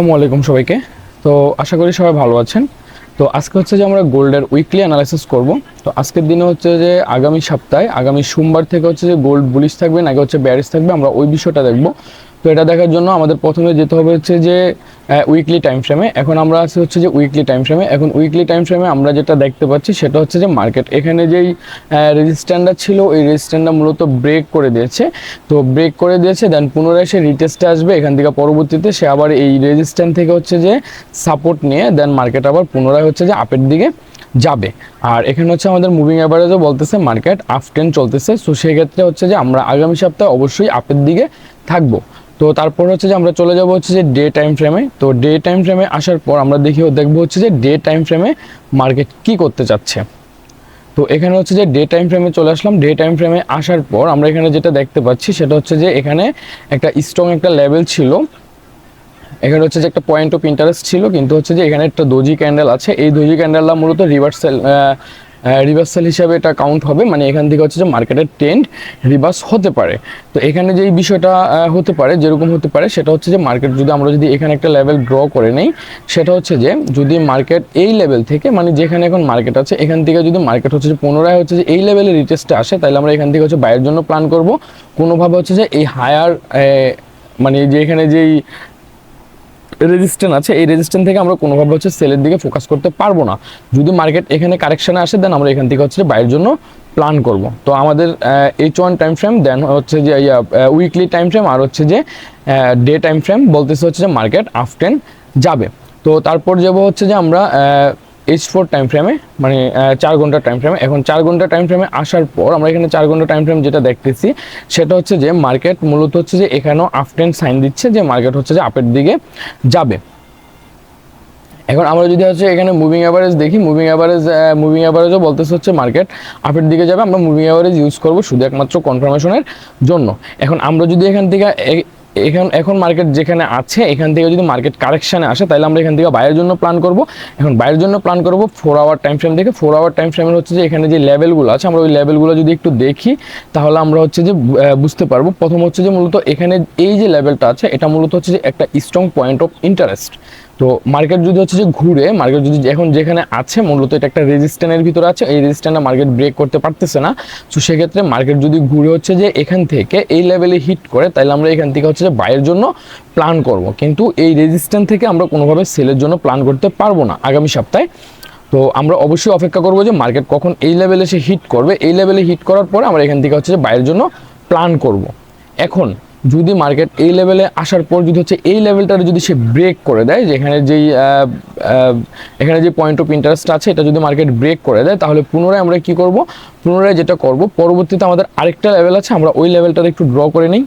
আসসালামু সবাইকে। তো আশা করি সবাই ভালো আছেন। তো আজকে হচ্ছে যে আমরা গোল্ডের উইকলি অ্যানালাইসিস করব। তো আজকের দিনে হচ্ছে যে আগামী সপ্তাহে, আগামী সোমবার থেকে হচ্ছে যে গোল্ড বুলিশ থাকবে, নাকি হচ্ছে ব্যারিস থাকবে, আমরা ওই বিষয়টা দেখব। তো এটা দেখার জন্য আমাদের প্রথমে যেতে হবে হচ্ছে যে উইকলি টাইম ফ্রেমে এখন আমরা আছি হচ্ছে যে উইকলি টাইম ফ্রেমে এখন উইকলি টাইম ফ্রেমে আমরা যেটা দেখতে পাচ্ছি সেটা হচ্ছে যে মার্কেট এখানে যেই রেজিস্ট্যান্ডার ছিল, ওই রেজিস্ট্যান্ডার মূলত ব্রেক করে দিয়েছে। তো ব্রেক করে দিয়েছে দেন পুনরায় সে রিটেস্টে আসবে। এখান থেকে পরবর্তীতে সে আবার এই রেজিস্ট্যান্ড থেকে হচ্ছে যে সাপোর্ট নিয়ে দেন মার্কেট আবার পুনরায় হচ্ছে যে আপের দিকে যাবে। আর এখানে হচ্ছে আমাদের মুভিং অ্যাভারেজও বলতেছে মার্কেট আপ টেন চলতেছে। সো সেক্ষেত্রে হচ্ছে যে আমরা আগামী সপ্তাহে অবশ্যই আপের দিকে থাকব। তো তারপর হচ্ছে যে আমরা চলে যাব হচ্ছে যে ডে টাইম ফ্রেমে তো ডে টাইম ফ্রেমে আসার পর আমরা দেখি দেখব হচ্ছে যে ডে টাইম ফ্রেমে মার্কেট কি করতে চাচ্ছে। তো এখানে হচ্ছে যে ডে টাইম ফ্রেমে চলে আসলাম। ডে টাইম ফ্রেমে আসার পর আমরা এখানে যেটা দেখতে পাচ্ছি সেটা হচ্ছে যে এখানে একটা স্ট্রং একটা লেভেল ছিল। এখানে হচ্ছে যে একটা পয়েন্ট অফ ইন্টারেস্ট ছিল, কিন্তু হচ্ছে যে এখানে একটা দোজি ক্যান্ডেল আছে। এই দোজি ক্যান্ডেলটা মূলত রিভার্সাল রিভার্সাল হিসাবে এটা কাউন্ট হবে মানে এখান থেকে হচ্ছে যে মার্কেটের ট্রেন্ড রিভার্স হতে পারে। তো এখানে যেই বিষয়টা হতে পারে, যেরকম হতে পারে, সেটা হচ্ছে যে মার্কেট যদি আমরা যদি এখানে একটা লেভেল ড্র করে নেই, সেটা হচ্ছে যে যদি মার্কেট এই লেভেল থেকে মানে যেখানে এখন মার্কেট আছে, এখান থেকে যদি মার্কেট হচ্ছে যে পুনরায় হচ্ছে যে এই লেভেলে রিটেস্টে আসে, তাহলে আমরা এখান থেকে হচ্ছে বাইরের জন্য প্ল্যান করব। কোনোভাবে হচ্ছে যে এই হায়ার মানে যে এখানে যেই রেজিস্ট্যান্ট আছে, এই রেজিস্ট্যান্ট থেকে আমরা কোনোভাবে হচ্ছে সেলের দিকে ফোকাস করতে পারব না। যদি মার্কেট এখানে কারেকশানে আসে দেন আমরা এখান থেকে হচ্ছে বাইরের জন্য প্ল্যান করব। তো আমাদের H one time frame then হচ্ছে যে উইকলি টাইম ফ্রেম আর হচ্ছে যে ডে টাইম ফ্রেম বলতেছে হচ্ছে যে মার্কেট আফটেন যাবে। তো তারপর যাব হচ্ছে যে আমরা এইচ ফোর টাইম ফ্রেমে মানে চার ঘণ্টা টাইম ফ্রেমে এখন চার ঘণ্টা টাইম ফ্রেমে আসার পর আমরা এখানে চার ঘণ্টা টাইম ফ্রেম যেটা দেখতেছি, সেটা হচ্ছে যে মার্কেট মূলত হচ্ছে যে এখানেও আফটেন সাইন দিচ্ছে, যে মার্কেট হচ্ছে যে আপের দিকে যাবে। এখন আমরা যদি হচ্ছে এখানে মুভিং অ্যাভারেজ দেখি মুভিং অ্যাভারেজ মুভিং অ্যাভারেজও বলতেছে হচ্ছে মার্কেট আপের দিকে যাবে। আমরা মুভিং অ্যাভারেজ ইউজ করব শুধু একমাত্র কনফার্মেশনের জন্য। এখন আমরা যদি এখান থেকে এখন এখন মার্কেট যেখানে আছে, এখান থেকে যদি মার্কেট কারেকশানে আসে, তাহলে আমরা এখান থেকে বাইরের জন্য প্ল্যান করব। এখন বাইরের জন্য প্ল্যান করব ফোর আওয়ার টাইম ফ্রেম দেখে। ফোর আওয়ার টাইম ফ্রেমের হচ্ছে যে এখানে যে লেভেলগুলো আছে, আমরা ওই লেভেলগুলো যদি একটু দেখি, তাহলে আমরা হচ্ছে যে বুঝতে পারব। প্রথম হচ্ছে যে মূলত এখানে এই যে লেভেলটা আছে, এটা মূলত হচ্ছে যে একটা স্ট্রং পয়েন্ট অফ ইন্টারেস্ট তো মার্কেট যদি হচ্ছে যে ঘুরে মার্কেট যদি এখন যেখানে আছে, মূলত এটা একটা রেজিস্ট্যান্টের ভিতরে আছে, এই রেজিস্ট্যান্টটা মার্কেট ব্রেক করতে পারতেছে না। তো সেক্ষেত্রে মার্কেট যদি ঘুরে হচ্ছে যে এখান থেকে এই লেভেলে হিট করে, তাহলে আমরা এখান থেকে হচ্ছে যে বাইয়ের জন্য প্ল্যান করব। কিন্তু এই রেজিস্ট্যান্ট থেকে আমরা কোনোভাবে সেলের জন্য প্ল্যান করতে পারব না আগামী সপ্তাহে। তো আমরা অবশ্যই অপেক্ষা করব যে মার্কেট কখন এই লেভেলে সে হিট করবে। এই লেভেলে হিট করার পরে আমরা এখান থেকে হচ্ছে যে বাইরের জন্য প্ল্যান করব। এখন যদি মার্কেট এই লেভেলে আসার পর যদি হচ্ছে এই লেভেলটা যদি সে ব্রেক করে দেয়, যেখানে যেই এখানে যে পয়েন্ট অফ ইন্টারেস্ট আছে, এটা যদি মার্কেট ব্রেক করে দেয়, তাহলে পুনরায় আমরা কি করব? পুনরায় যেটা করব, পরবর্তীতে আমাদের আরেকটা লেভেল আছে, আমরা ওই লেভেলটা একটু ড্র করে নিই।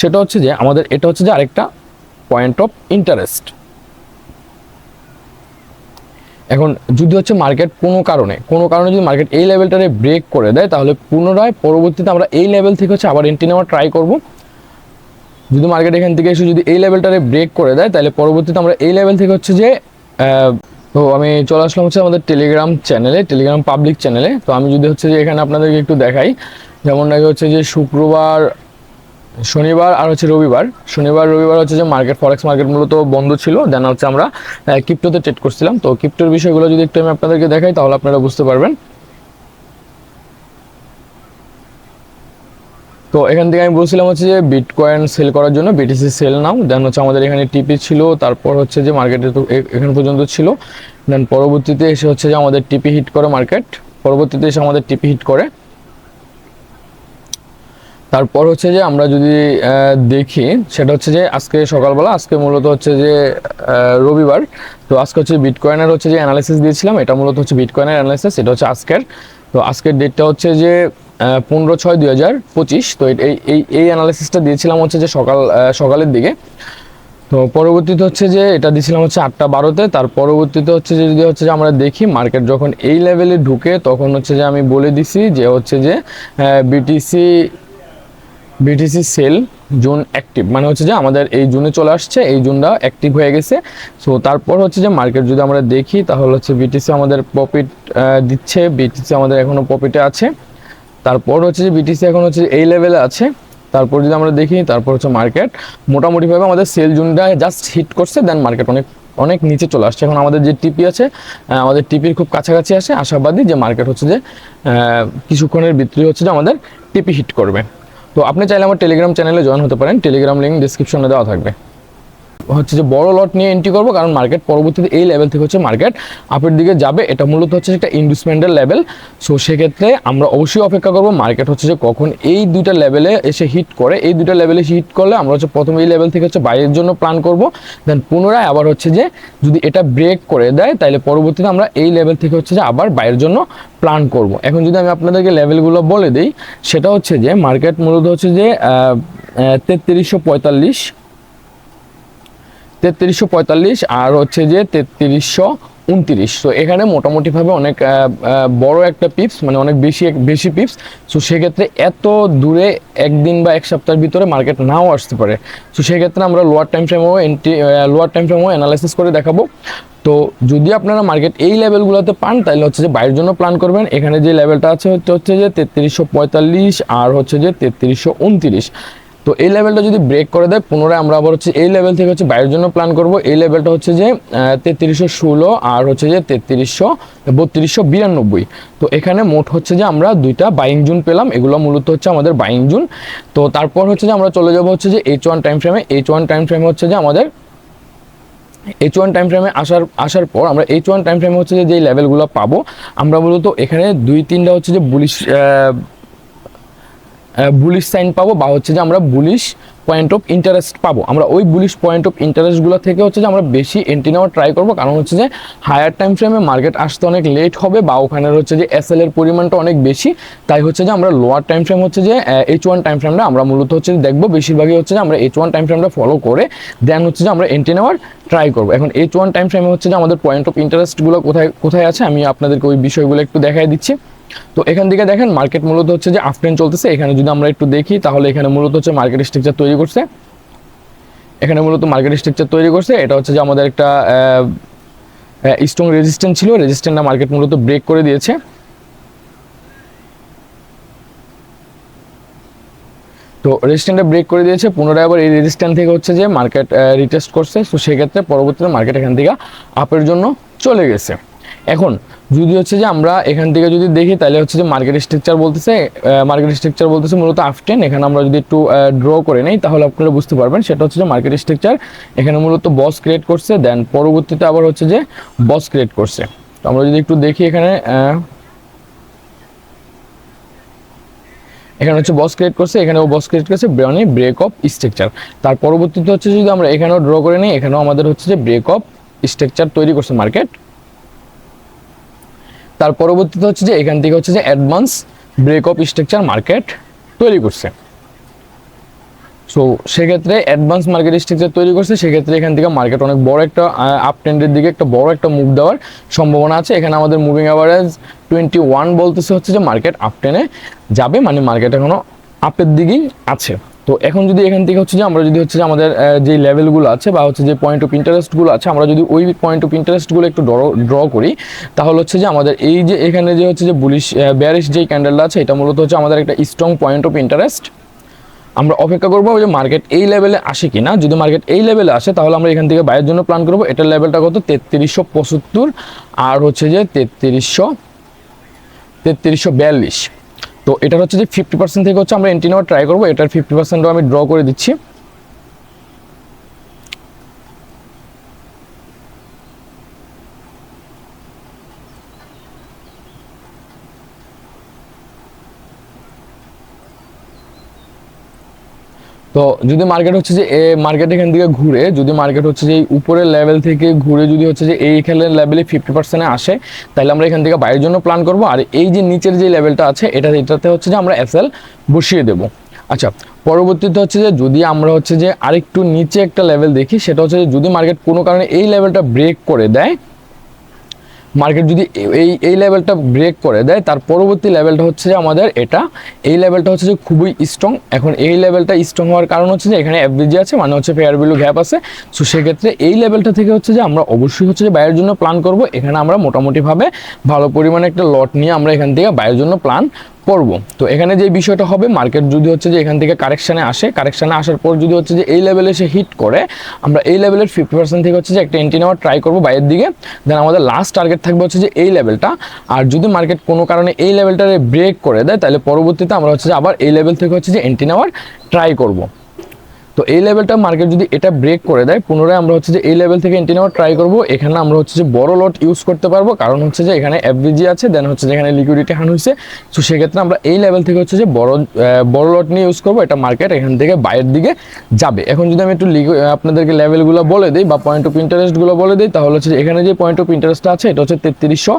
সেটা হচ্ছে যে, আমাদের, এটা হচ্ছে যে আরেকটা পয়েন্ট অফ ইন্টারেস্ট এখন যদি হচ্ছে মার্কেট কোনো কারণে কোনো কারণে যদি মার্কেট এই লেভেলটারে ব্রেক করে দেয়, তাহলে পুনরায় পরবর্তীতে আমরা এই লেভেল থেকে হচ্ছে আবার এন্ট্রি নেওয়ার ট্রাই করব। যদি মার্কেট এখান থেকে এসে যদি এই লেভেলটারে ব্রেক করে দেয়, তাহলে পরবর্তীতে আমরা এই লেভেল থেকে হচ্ছে যে তো আমি চলে আসলাম হচ্ছে আমাদের টেলিগ্রাম চ্যানেলে টেলিগ্রাম পাবলিক চ্যানেলে তো আমি যদি হচ্ছে যে এখানে আপনাদেরকে একটু দেখাই, যেমন নাকি হচ্ছে যে শুক্রবার শনিবার আর হচ্ছে রবিবার। শনিবার, রবিবার হচ্ছে যে মার্কেট ফরেক্স মার্কেট মূলত বন্ধ ছিল। দেন হচ্ছে আমরা ক্রিপ্টোতে ট্রেড করছিলাম। তো ক্রিপ্টোর বিষয়গুলো যদি একটু আমি আপনাদেরকে দেখাই, তাহলে আপনারা বুঝতে পারবেন। তো এখান থেকে আমি বলছিলাম হচ্ছে যে বিটকয়েন সেল করার জন্য বিটিসি সেল নাও দেন হচ্ছে আমাদের এখানে টিপি ছিল, তারপর হচ্ছে যে মার্কেটে তো এখানে পর্যন্ত ছিল। দেন পরবর্তীতে এসে হচ্ছে যে আমাদের টিপি হিট করে মার্কেট পরবর্তীতে এসে আমাদের টিপি হিট করে। তারপর হচ্ছে যে আমরা যদি দেখি, সেটা হচ্ছে যে আজকে সকালবেলা, আজকে মূলত হচ্ছে যে রবিবার, তো আজকে হচ্ছে বিটকয়েনের হচ্ছে যে অ্যানালাইসিস দিয়েছিলাম, এটা মূলত হচ্ছে বিটকয়েনের অ্যানালাইসিস এটা হচ্ছে আজকের। তো আজকের ডেটটা হচ্ছে যে পনেরো ছয় দুই হাজার পঁচিশ, তো এই এই এই অ্যানালাইসিসটা দিয়েছিলাম হচ্ছে যে সকাল সকালের দিকে। তো পরবর্তীতে হচ্ছে যে, এটা দিয়েছিলাম হচ্ছে আটটা বারোতে, তার পরবর্তীতে হচ্ছে যে যদি হচ্ছে যে আমরা দেখি মার্কেট যখন এই লেভেলে ঢুকে, তখন হচ্ছে যে আমি বলে দিছি যে হচ্ছে যে BTC BTC sell zone active মানে হচ্ছে যে আমাদের এই জুনে চলে আসছে, এই জোনটা অ্যাক্টিভ হয়ে গেছে। সো তারপর হচ্ছে যে মার্কেট যদি আমরা দেখি, তাহলে হচ্ছে বিটিসি আমাদের প্রফিট দিচ্ছে। বিটিসি আমাদের এখনও প্রফিটে আছে। তারপর হচ্ছে যে বিটিসি এখন হচ্ছে এই লেভেলে আছে। তারপর যদি আমরা দেখি, তারপর হচ্ছে মার্কেট মোটামুটিভাবে আমাদের সেল জোনটা জাস্ট হিট করছে দেন মার্কেট অনেক অনেক নিচে চলে আসছে। এখন আমাদের যে টিপি আছে আমাদের টিপির খুব কাছাকাছি আসে। আশাবাদী যে মার্কেট হচ্ছে যে কিছুক্ষণের ভিতরে হচ্ছে যে আমাদের টিপি হিট করবে। তো আপনি চাইলে আমার টেলিগ্রাম চ্যানেলে জয়েন হতে পারেন। টেলিগ্রাম লিঙ্ক ডিসক্রিপশনে দেওয়া থাকবে। হচ্ছে যে বড় লট নিয়ে এন্ট্রি করব, কারণ মার্কেট পরবর্তীতে এই লেভেল থেকে হচ্ছে মার্কেট আপের দিকে যাবে। এটা মূলত হচ্ছে একটা ইনভেস্টমেন্টের লেভেল সো সেক্ষেত্রে আমরা অবশ্যই অপেক্ষা করব মার্কেট হচ্ছে যে কখন এই দুইটা লেভেলে এসে হিট করে। এই দুইটা লেভেলে হিট করলে আমরা হচ্ছে প্রথমে এই লেভেল থেকে হচ্ছে বাইরের জন্য প্ল্যান করব। দেন পুনরায় আবার হচ্ছে যে যদি এটা ব্রেক করে দেয় তাহলে পরবর্তীতে আমরা এই লেভেল থেকে হচ্ছে যে আবার বাইরের জন্য প্ল্যান করব। এখন যদি আমি আপনাদেরকে লেভেলগুলো বলে দিই, সেটা হচ্ছে যে মার্কেট মূলত হচ্ছে যে তেত্রিশশো পঁয়তাল্লিশ তেত্রিশশো পঁয়তাল্লিশ আর হচ্ছে যে তেত্রিশশো উনত্রিশ। তো এখানে মোটামুটিভাবে অনেক বড় একটা পিপস মানে অনেক বেশি বেশি পিপস সো সেক্ষেত্রে এত দূরে একদিন বা এক সপ্তাহের ভিতরে মার্কেট নাও আসতে পারে। সো সেক্ষেত্রে আমরা লোয়ার টাইম ফ্রেমও এন্ট্রি লোয়ার টাইম ফ্রেমও অ্যানালাইসিস করে দেখাবো। তো যদি আপনারা মার্কেট এই লেভেলগুলোতে পান, তাহলে হচ্ছে যে বাইরের জন্য প্ল্যান করবেন। এখানে যে লেভেলটা আছে হচ্ছে হচ্ছে যে তেত্রিশশো পঁয়তাল্লিশ আর হচ্ছে যে তেত্রিশশো উনত্রিশ। তো এই লেভেলটা যদি ব্রেক করে দেয়, পুনরায় আমরা আবার হচ্ছে এই লেভেল থেকে হচ্ছে বাইরের জন্য প্ল্যান করব। এই লেভেলটা হচ্ছে যে তেত্রিশশো ষোলো আর হচ্ছে যে তেত্রিশশো বত্রিশশো বিরানব্বই। তো এখানে মোট হচ্ছে যে আমরা দুইটা বাইং জুন পেলাম, এগুলো মূলত হচ্ছে আমাদের বাইং জুন। তো তারপর হচ্ছে যে আমরা চলে যাব হচ্ছে যে এইচ ওয়ান টাইম ফ্রেমে এইচ ওয়ান টাইম ফ্রেমে হচ্ছে যে আমাদের এইচ ওয়ান টাইম ফ্রেমে আসার আসার পর আমরা এইচ ওয়ান টাইম ফ্রেমে হচ্ছে যে লেভেলগুলো পাবো, আমরা মূলত এখানে দুই তিনটা হচ্ছে যে বুলিশ বুলিশ সাইন পাবো বা হচ্ছে যে আমরা বুলিশ পয়েন্ট অফ ইন্টারেস্ট পাবো। আমরা ওই বুলিশ পয়েন্ট অফ ইন্টারেস্টগুলো থেকে হচ্ছে যে আমরা বেশি এন্ট্রি নেওয়ার ট্রাই করব। কারণ হচ্ছে যে হায়ার টাইম ফ্রেমে মার্কেট আসতে অনেক লেট হবে বা ওখানে হচ্ছে যে এস এর পরিমাণটা অনেক বেশি। তাই হচ্ছে যে আমরা লোয়ার টাইম ফ্রেম হচ্ছে যে এইচ ওয়ান টাইম ফ্রেমটা আমরা মূলত হচ্ছে দেখব। বেশিরভাগই হচ্ছে যে আমরা এইচ ওয়ান টাইম ফ্রেমটা ফলো করে দেন হচ্ছে যে আমরা এন্ট্রি নেওয়ার ট্রাই করব। এখন এইচ ওয়ান টাইম ফ্রেমে হচ্ছে যে আমাদের পয়েন্ট অফ ইন্টারেস্টগুলো কোথায় কোথায় আছে? আমি আপনাদেরকে ওই বিষয়গুলো একটু দেখাই দিচ্ছি। তো এখান থেকে দেখেন মার্কেট মূলত হচ্ছে যে আফটেন চলতেছে। এখানে যদি আমরা একটু দেখি, তাহলে এখানে মূলত হচ্ছে মার্কেট স্ট্রাকচার তৈরি করছে। এখানে মূলত মার্কেট স্ট্রাকচার তৈরি করছে। এটা হচ্ছে যে আমাদের একটা স্ট্রং রেজিস্ট্যান্ট ছিল। রেজিস্ট্যান্টটা মার্কেট মূলত ব্রেক করে দিয়েছে। তো রেজিস্ট্যান্টটা ব্রেক করে দিয়েছে। পুনরায় আবার এই রেজিস্ট্যান্ট থেকে হচ্ছে যে মার্কেট রিটেস্ট করছে। তো সেক্ষেত্রে পরবর্তীতে মার্কেট এখান থেকে আপের জন্য চলে গেছে। এখন, যদি হচ্ছে যে আমরা এখান থেকে যদি দেখি, তাহলে হচ্ছে যে মার্কেট স্ট্রাকচার বলতেছে মার্কেট স্ট্রাকচার বলতেছে মূলত আফটেন এখানে আমরা যদি একটু ড্র করে নেই, তাহলে আপনারা বুঝতে পারবেন, সেটা হচ্ছে যে মার্কেট স্ট্রাকচার এখানে মূলত বস ক্রিয়েট করছে দেন পরবর্তীতে আবার হচ্ছে যে বস ক্রিয়েট করছে। তো আমরা যদি একটু দেখি এখানে এখানে হচ্ছে বস ক্রিয়েট করছে এখানেও বস ক্রিয়েট করছে মানে ব্রেক অফ স্ট্রাকচার তার পরবর্তীতে হচ্ছে যদি আমরা এখানেও ড্র করে নিই, এখানেও আমাদের হচ্ছে যে ব্রেক অফ স্ট্রাকচার তৈরি করছে মার্কেট তার পরবর্তীতে হচ্ছে যে এখান থেকে হচ্ছে যে advance break of structure market তৈরি করছে। সো সেক্ষেত্রে অ্যাডভান্স মার্কেট স্ট্রাকচার তৈরি করছে, সেক্ষেত্রে এখান থেকে মার্কেট অনেক বড় একটা আপ ট্রেন্ডের দিকে একটা বড় একটা মুভ দেওয়ার সম্ভাবনা আছে। এখানে আমাদের মুভিং অ্যাভারেজ টোয়েন্টি ওয়ান বলতেছে হচ্ছে যে মার্কেট আপ টেনে যাবে মানে মার্কেট এখনও আপের দিকেই আছে। তো এখন যদি এখান থেকে হচ্ছে যে আমরা যদি হচ্ছে যে আমাদের যে লেভেলগুলো আছে বা হচ্ছে যে পয়েন্ট অফ ইন্টারেস্টগুলো আছে, আমরা যদি ওই পয়েন্ট অফ ইন্টারেস্টগুলো একটু ড্র ড্র করি, তাহলে হচ্ছে যে আমাদের এই যে এখানে যে হচ্ছে যে বুলিশ ব্যারিশ যেই ক্যান্ডেলটা আছে, এটা মূলত হচ্ছে আমাদের একটা স্ট্রং পয়েন্ট অফ ইন্টারেস্ট আমরা অপেক্ষা করব যে মার্কেট এই লেভেলে আসে কি না যদি মার্কেট এই লেভেলে আসে, তাহলে আমরা এখান থেকে বাইরের জন্য প্ল্যান করব। এটার লেভেলটা কত? তেত্রিশশো পঁচাত্তর আর হচ্ছে যে তেত্রিশশো তেত্রিশশো বিয়াল্লিশ। তো এটার হচ্ছে যে ফিফটি পার্সেন্ট থেকে হচ্ছে আমরা এন্ট্রি নেওয়ার ট্রাই করব। এটার ফিফটি পার্সেন্টও আমি ড্র করে দিচ্ছি। তো যদি মার্কেট হচ্ছে যে মার্কেট এখান থেকে ঘুরে, যদি মার্কেট হচ্ছে যে এই উপরের লেভেল থেকে ঘুরে যদি হচ্ছে যে এই খেলের লেভেলে ফিফটি পার্সেন্টে আসে, তাহলে আমরা এখান থেকে বাইরের জন্য প্ল্যান করব। আর এই যে নিচের যে লেভেলটা আছে এটা এটাতে হচ্ছে যে আমরা এসএল বসিয়ে দেবো। আচ্ছা পরবর্তীতে হচ্ছে যে যদি আমরা হচ্ছে যে আরেকটু নিচে একটা লেভেল দেখি, সেটা হচ্ছে যে যদি মার্কেট কোনো কারণে এই লেভেলটা ব্রেক করে দেয় মার্কেট যদি এই এই লেভেলটা ব্রেক করে দেয়, তার পরবর্তী লেভেলটা হচ্ছে যে আমাদের এটা, এই লেভেলটা হচ্ছে যে খুবই স্ট্রং এখন এই লেভেলটা স্ট্রং হওয়ার কারণ হচ্ছে যে এখানে অ্যাভারেজ আছে মানে হচ্ছে ফেয়ার ভ্যালু গ্যাপ আছে। সো সেক্ষেত্রে এই লেভেলটা থেকে হচ্ছে যে আমরা অবশ্যই হচ্ছে যে বাইরের জন্য প্ল্যান করব। এখানে আমরা মোটামুটিভাবে ভালো পরিমাণে একটা লট নিয়ে আমরা এখান থেকে বাইরের জন্য প্ল্যান করব তো এখানে যে বিষয়টা হবে মার্কেট যদি হচ্ছে যে এখান থেকে কারেকশানে আসে কারেকশানে আসার পর যদি হচ্ছে যে এই লেভেলে সে হিট করে, আমরা এই লেভেলের ফিফটি পার্সেন্ট থেকে হচ্ছে যে একটা এন্ট্রি নেওয়ার ট্রাই করব বাইরের দিকে। দেন আমাদের লাস্ট টার্গেট থাকবে হচ্ছে যে এই লেভেলটা আর যদি মার্কেট কোনো কারণে এই লেভেলটারে ব্রেক করে দেয়, তাহলে পরবর্তীতে আমরা হচ্ছে যে আবার এই লেভেল থেকে হচ্ছে যে এন্ট্রি নেওয়ার ট্রাই করব। তো এই লেভেলটা মার্কেট যদি এটা ব্রেক করে দেয়, পুনরায় আমরা হচ্ছে যে এই লেভেল থেকে এন্ট্রি নেওয়ার ট্রাই করব। এখানে আমরা হচ্ছে যে বড় লট ইউজ করতে পারব। কারণ হচ্ছে যে এখানে এফবিজি আছে দেন হচ্ছে যে এখানে লিকুইডিটি হান হয়েছে তো সেক্ষেত্রে আমরা এই লেভেল থেকে হচ্ছে যে বড় বড় লট নিয়ে ইউজ করব। এটা মার্কেট এখান থেকে বাইরের দিকে যাবে। এখন যদি আমি একটু আপনাদেরকে লেভেলগুলো বলে দিই বা পয়েন্ট অফ ইন্টারেস্টগুলো বলে দিই, তাহলে হচ্ছে এখানে যে পয়েন্ট অফ ইন্টারেস্টটা আছে, এটা হচ্ছে তেত্রিশশো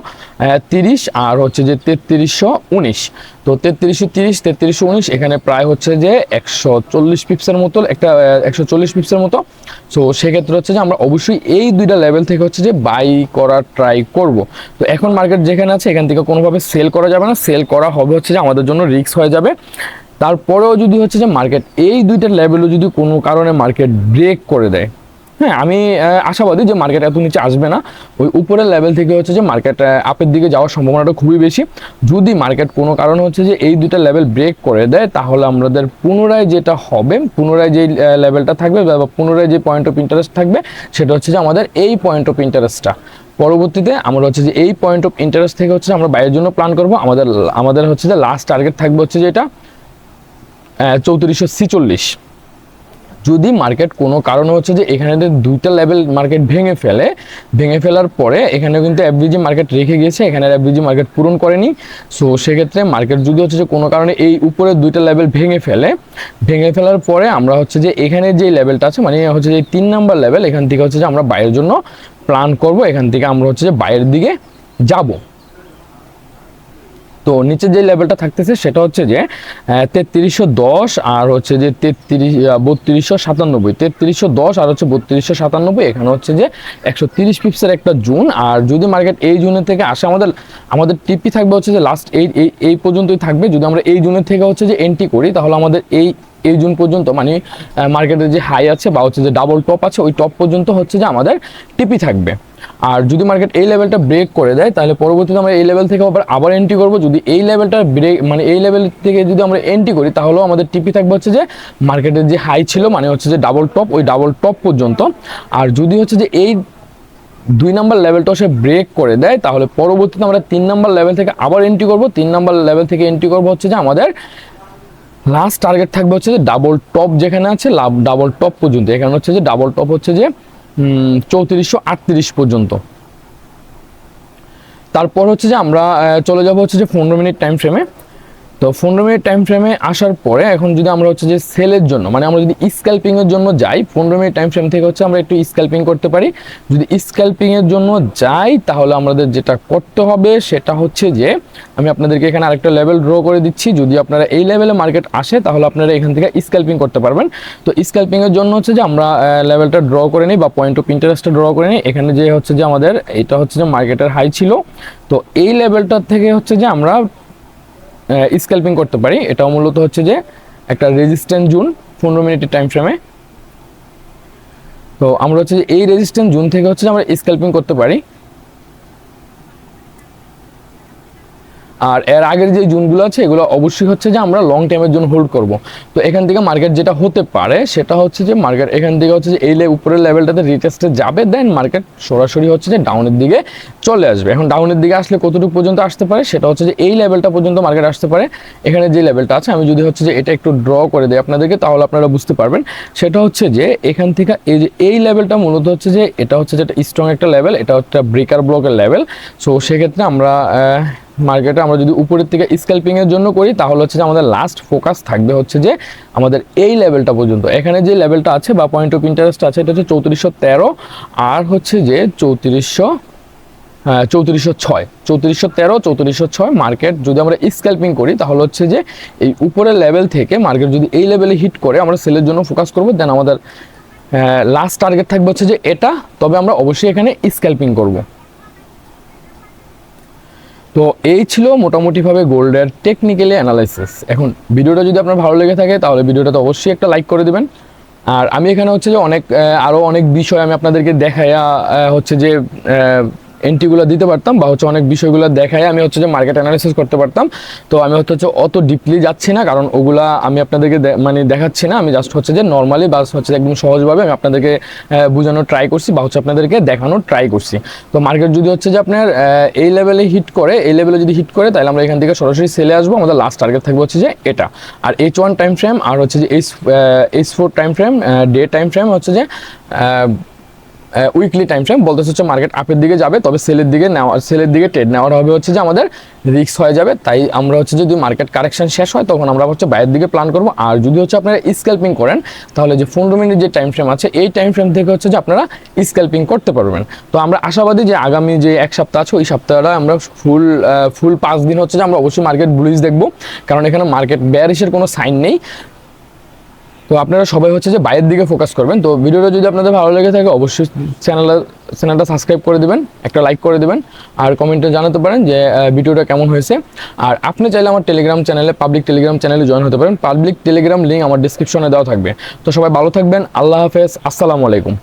তিরিশ আর হচ্ছে যে তেত্রিশশো উনিশ। তো তেত্রিশশো তিরিশ, তেত্রিশশো উনিশ, এখানে প্রায় হচ্ছে যে একশো চল্লিশ পিপসের মতো একটা একশো চল্লিশ পিপসের মতো। সো সেক্ষেত্রে হচ্ছে যে আমরা অবশ্যই এই দুইটা লেভেল থেকে হচ্ছে যে বাই করার ট্রাই করব। তো এখন মার্কেট যেখানে আছে, এখান থেকে কোনোভাবে সেল করা যাবে না। সেল করা হবে হচ্ছে যে আমাদের জন্য রিক্স হয়ে যাবে। তারপরেও যদি হচ্ছে যে মার্কেট এই দুইটা লেভেলও যদি কোনো কারণে মার্কেট ব্রেক করে দেয় হ্যাঁ আমি আশাবাদী যে মার্কেট এত নিচে আসবে না। ওই উপরের লেভেল থেকে হচ্ছে যে মার্কেট আপের দিকে যাওয়ার সম্ভাবনাটা খুবই বেশি। যদি মার্কেট কোনো কারণ হচ্ছে যে এই দুইটা লেভেল ব্রেক করে দেয়, তাহলে আমাদের পুনরায় যেটা হবে, পুনরায় যে লেভেলটা থাকবে বা পুনরায় যে পয়েন্ট অফ ইন্টারেস্ট থাকবে, সেটা হচ্ছে যে আমাদের এই পয়েন্ট অফ ইন্টারেস্টটা পরবর্তীতে আমরা হচ্ছে যে এই পয়েন্ট অফ ইন্টারেস্ট থেকে হচ্ছে আমরা বাইরের জন্য প্ল্যান করব। আমাদের আমাদের হচ্ছে যে লাস্ট টার্গেট থাকবে হচ্ছে যে এটা চৌত্রিশশো ছিচল্লিশ। যদি মার্কেট কোনো কারণে হচ্ছে যে এখানে দুইটা লেভেল মার্কেট ভেঙে ফেলে, ভেঙে ফেলার পরে এখানে কিন্তু এফবিজি মার্কেট রেখে গিয়েছে, এখানে এফবিজি মার্কেট পূরণ করেনি। সো সেক্ষেত্রে মার্কেট যদি হচ্ছে যে কোনো কারণে এই উপরে দুইটা লেভেল ভেঙে ফেলে, ভেঙে ফেলার পরে আমরা হচ্ছে যে এখানে যে লেভেলটা আছে মানে হচ্ছে যে তিন নাম্বার লেভেল এখান থেকে হচ্ছে যে আমরা বাইরের জন্য প্ল্যান করব, এখান থেকে আমরা হচ্ছে যে বাইরের দিকে যাব। তো নিচে যে লেভেলটা থাকতেছে সেটা হচ্ছে যে তেত্রিশশো দশ আর হচ্ছে যে তেত্রিশ বত্রিশশো সাতানব্বই। তেত্রিশশো দশ আর হচ্ছে বত্রিশশো সাতানব্বই, এখানে হচ্ছে যে একশো তিরিশ পিপসের একটা জুন। আর যদি মার্কেট এই জুনের থেকে আসে, আমাদের আমাদের টিপি থাকবে হচ্ছে যে লাস্ট এই এই পর্যন্তই থাকবে। যদি আমরা এই জুনের থেকে হচ্ছে যে এন্ট্রি করি, তাহলে আমাদের এই এই জুন পর্যন্ত মানে মার্কেটের যে হাই আছে বা হচ্ছে যে ডাবল টপ আছে, ওই টপ পর্যন্ত হচ্ছে যে আমাদের টিপি থাকবে। আর যদি মার্কেট এই লেভেলটা ব্রেক করে দেয়, তাহলে পরবর্তীতে আমরা এই লেভেল থেকে আবার আবার এন্ট্রি করব। যদি এই লেভেলটা ব্রেক মানে এই লেভেল থেকে যদি আমরা এন্ট্রি করি, তাহলেও আমাদের টিপি থাকবে হচ্ছে যে মার্কেটের যে হাই ছিল মানে হচ্ছে যে ডাবল টপ ওই ডাবল টপ পর্যন্ত। আর যদি হচ্ছে যে এই দুই নাম্বার লেভেলটা সে ব্রেক করে দেয়, তাহলে পরবর্তীতে আমরা তিন নাম্বার লেভেল থেকে আবার এন্ট্রি করব। তিন নাম্বার লেভেল থেকে এন্ট্রি করব হচ্ছে যে আমাদের লাস্ট টার্গেট থাকবে হচ্ছে যে ডাবল টপ যেখানে আছে ডাবল টপ পর্যন্ত। এখানে হচ্ছে যে ডাবল টপ হচ্ছে যে চৌত্রিশশো আটত্রিশ পর্যন্ত। তারপর হচ্ছে যে আমরা চলে যাব হচ্ছে যে পনেরো মিনিট টাইম ফ্রেমে তো পনেরো মিনিট টাইম ফ্রেমে আসার পরে এখন যদি আমরা হচ্ছে যে সেলের জন্য মানে আমরা যদি স্ক্যাল্পিংয়ের জন্য যাই, পনেরো মিনিট টাইম ফ্রেম থেকে হচ্ছে আমরা একটু স্ক্যাল্পিং করতে পারি। যদি স্ক্যাল্পিংয়ের জন্য যাই, তাহলে আমাদের যেটা করতে হবে সেটা হচ্ছে যে, আমি আপনাদেরকে এখানে আরেকটা লেভেল ড্র করে দিচ্ছি। যদি আপনারা এই লেভেলে মার্কেট আসে, তাহলে আপনারা এখান থেকে স্ক্যাল্পিং করতে পারবেন। তো স্ক্যাল্পিংয়ের জন্য হচ্ছে যে আমরা লেভেলটা ড্র করে নিই বা পয়েন্ট অফ ইন্টারেস্টটা ড্র করে নিই। এখানে যে হচ্ছে যে আমাদের, এটা হচ্ছে যে মার্কেটের হাই ছিল। তো এই লেভেলটার থেকে হচ্ছে যে আমরা স্ক্যাল্পিং করতে পারি। এটা মূলত হচ্ছে যে একটা রেজিস্ট্যান্ট জুন পনেরো মিনিটের টাইম ফ্রেমে তো আমরা হচ্ছে এই রেজিস্ট্যান্ট জুন থেকে হচ্ছে আমরা স্ক্যাল্পিং করতে পারি। আর এর আগের যে জুনগুলো আছে, এগুলো অবশ্যই হচ্ছে যে আমরা লং টাইমের জন্য হোল্ড করব। তো এখান থেকে মার্কেট যেটা হতে পারে, সেটা হচ্ছে যে মার্কেট এখান থেকে হচ্ছে যে এই উপরের লেভেলটাতে রিটেস্টে যাবে দেন মার্কেট সরাসরি হচ্ছে যে ডাউনের দিকে চলে আসবে। এখন ডাউনের দিকে আসলে কতটুকু পর্যন্ত আসতে পারে, সেটা হচ্ছে যে এই লেভেলটা পর্যন্ত মার্কেট আসতে পারে। এখানে যে লেভেলটা আছে, আমি যদি হচ্ছে যে এটা একটু ড্র করে দিই আপনাদেরকে, তাহলে আপনারা বুঝতে পারবেন। সেটা হচ্ছে যে এখান থেকে এই যে এই লেভেলটা মূলত হচ্ছে যে এটা হচ্ছে যেটা স্ট্রং একটা লেভেল এটা হচ্ছে ব্রেকার ব্লকের লেভেল সো সেক্ষেত্রে আমরা মার্কেটে আমরা যদি উপরের থেকে স্ক্যাল্পিং এর জন্য করি, তাহলে হচ্ছে যে আমাদের লাস্ট ফোকাস থাকবে হচ্ছে যে আমাদের এই লেভেলটা পর্যন্ত। এখানে যে লেভেলটা আছে বা পয়েন্ট অফ ইন্টারেস্ট আছে, এটা হচ্ছে চৌত্রিশশো তেরো আর হচ্ছে যে চৌত্রিশশো হ্যাঁ চৌত্রিশশো ছয়। চৌত্রিশশো তেরো, চৌত্রিশশো ছয় মার্কেট যদি আমরা স্ক্যাল্পিং করি, তাহলে হচ্ছে যে এই উপরের লেভেল থেকে মার্কেট যদি এই লেভেলে হিট করে, আমরা সেলের জন্য ফোকাস করব দেন আমাদের লাস্ট টার্গেট থাকবে হচ্ছে যে এটা। তবে আমরা অবশ্যই এখানে স্ক্যাল্পিং করব। তো এই ছিল মোটামুটিভাবে গোল্ডের টেকনিক্যালি অ্যানালাইসিস এখন ভিডিওটা যদি আপনার ভালো লেগে থাকে, তাহলে ভিডিওটা তো অবশ্যই একটা লাইক করে দেবেন। আর আমি এখানে হচ্ছে যে অনেক আরও অনেক বিষয় আমি আপনাদেরকে দেখাইয়া হচ্ছে যে এন্ট্রিগুলো দিতে পারতাম বা হচ্ছে অনেক বিষয়গুলো দেখায় আমি হচ্ছে যে মার্কেট অ্যানালাইসিস করতে পারতাম। তো আমি হচ্ছে হচ্ছে অত ডিপলি যাচ্ছি না, কারণ ওগুলা আমি আপনাদেরকে মানে দেখাচ্ছি না। আমি জাস্ট হচ্ছে যে নর্মালি বা হচ্ছে একদম সহজভাবে আমি আপনাদেরকে বোঝানোর ট্রাই করছি বা হচ্ছে আপনাদেরকে দেখানোর ট্রাই করছি। তো মার্কেট যদি হচ্ছে যে আপনার এই লেভেলে হিট করে, এই লেভেলে যদি হিট করে, তাহলে আমরা এখান থেকে সরাসরি সেলে আসব। আমাদের লাস্ট টার্গেট থাকবে হচ্ছে যে এটা। আর এইচ ওয়ান টাইম ফ্রেম আর হচ্ছে যে H H four time frame day time frame হচ্ছে যে উইকলি টাইম ফ্রেম বলতে হচ্ছে মার্কেট আপের দিকে যাবে, তবে সেলের দিকে নেওয়া সেলের দিকে ট্রেড নেওয়ার হবে হচ্ছে যে আমাদের রিস্ক হয়ে যাবে। তাই আমরা হচ্ছে যদি মার্কেট কারেকশন শেষ হয়, তখন আমরা হচ্ছে বাইরের দিকে প্ল্যান করব। আর যদি হচ্ছে আপনারা স্ক্যাল্পিং করেন, তাহলে যে পনেরো মিনিট যে টাইম ফ্রেম আছে, এই টাইম ফ্রেম থেকে হচ্ছে যে আপনারা স্ক্যাল্পিং করতে পারবেন। তো আমরা আশাবাদী যে আগামী যে এক সপ্তাহ আছে, ওই সপ্তাহটা আমরা ফুল ফুল পাঁচ দিন হচ্ছে যে আমরা অবশ্যই মার্কেট বুলিশ দেখব। কারণ এখানে মার্কেট বেয়ারিশের কোনো সাইন নেই। তো আপনারা সবাই হচ্ছে যে বাইরের দিকে ফোকাস করবেন। তো ভিডিওটা যদি আপনাদের ভালো লেগে থাকে, অবশ্যই চ্যানেলটা চ্যানেলটা সাবস্ক্রাইব করে দিবেন, একটা লাইক করে দিবেন, আর কমেন্টে জানাতে পারেন যে ভিডিওটা কেমন হয়েছে। আর আপনি চাইলে আমার টেলিগ্রাম চ্যানেলে পাবলিক টেলিগ্রাম চ্যানেলে জয়েন হতে পারেন। পাবলিক টেলিগ্রাম লিঙ্ক আমার ডিসক্রিপশনে দেওয়া থাকবে। তো সবাই ভালো থাকবেন, আল্লাহ হাফেজ, আসসালামু আলাইকুম।